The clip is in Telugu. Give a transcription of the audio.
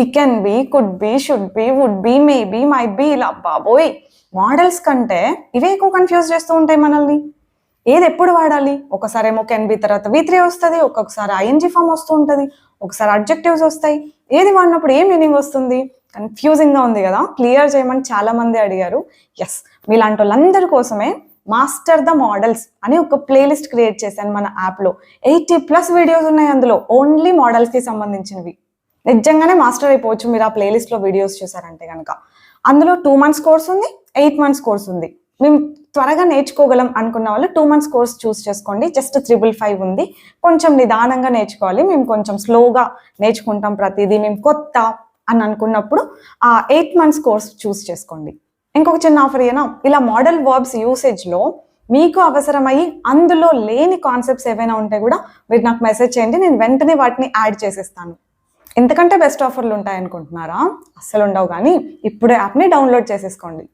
ఈ can be could be should be would be maybe might be ఇలా బాబోయ్. మోడల్స్ కంటే ఇవే ఎక్కువ కన్ఫ్యూజ్ చేస్తూ ఉంటాయి మనల్ని. ఏది ఎప్పుడు వాడాలి? ఒకసారేమో కెన్ బి తర్వాత వి త్రీ వస్తుంది ఒక్కొక్కసారి ఐఎన్జి ఫామ్ వస్తూ ఉంటుంది ఒకసారి అబ్జెక్టివ్స్ వస్తాయి. ఏది వాడినప్పుడు ఏ మీనింగ్ వస్తుంది? కన్ఫ్యూజింగ్గా ఉంది కదా క్లియర్ చేయమని చాలా మంది అడిగారు. ఎస్ మీలాంటి వాళ్ళందరి కోసమే మాస్టర్ ద మోడల్స్ అని ఒక ప్లేలిస్ట్ క్రియేట్ చేశాను మన యాప్లో ఎయిటీ ప్లస్ వీడియోస్ ఉన్నాయి అందులో ఓన్లీ మోడల్స్కి సంబంధించినవి. నిజంగానే మాస్టర్ అయిపోవచ్చు మీరు ఆ ప్లేలిస్ట్లో వీడియోస్ చూసారంటే కనుక అందులో టూ మంత్స్ కోర్స్ ఉంది ఎయిట్ మంత్స్ కోర్స్ ఉంది. మేము త్వరగా నేర్చుకోగలం అనుకున్న వాళ్ళు టూ మంత్స్ కోర్స్ చూస్ చేసుకోండి. జస్ట్ త్రిబుల్ ఫైవ్ ఉంది. కొంచెం నిదానంగా నేర్చుకోవాలి. మేము కొంచెం స్లోగా నేర్చుకుంటాం ప్రతిదీ. మేము కొత్త అని అనుకున్నప్పుడు ఆ ఎయిట్ మంత్స్ కోర్స్ చూస్ చేసుకోండి. ఇంకొక చిన్న ఆఫర్ ఏనా ఇలా మోడల్ వర్బ్స్ యూసేజ్లో మీకు అవసరమయ్యి అందులో లేని కాన్సెప్ట్స్ ఏవైనా ఉంటే కూడా మీరు నాకు మెసేజ్ చేయండి. నేను వెంటనే వాటిని యాడ్ చేసేస్తాను. ఇంతకంటే బెస్ట్ ఆఫర్లు ఉంటాయనుకుంటున్నారా? అస్సలు ఉండవు కానీ ఇప్పుడే యాప్ని డౌన్లోడ్ చేసేసుకోండి.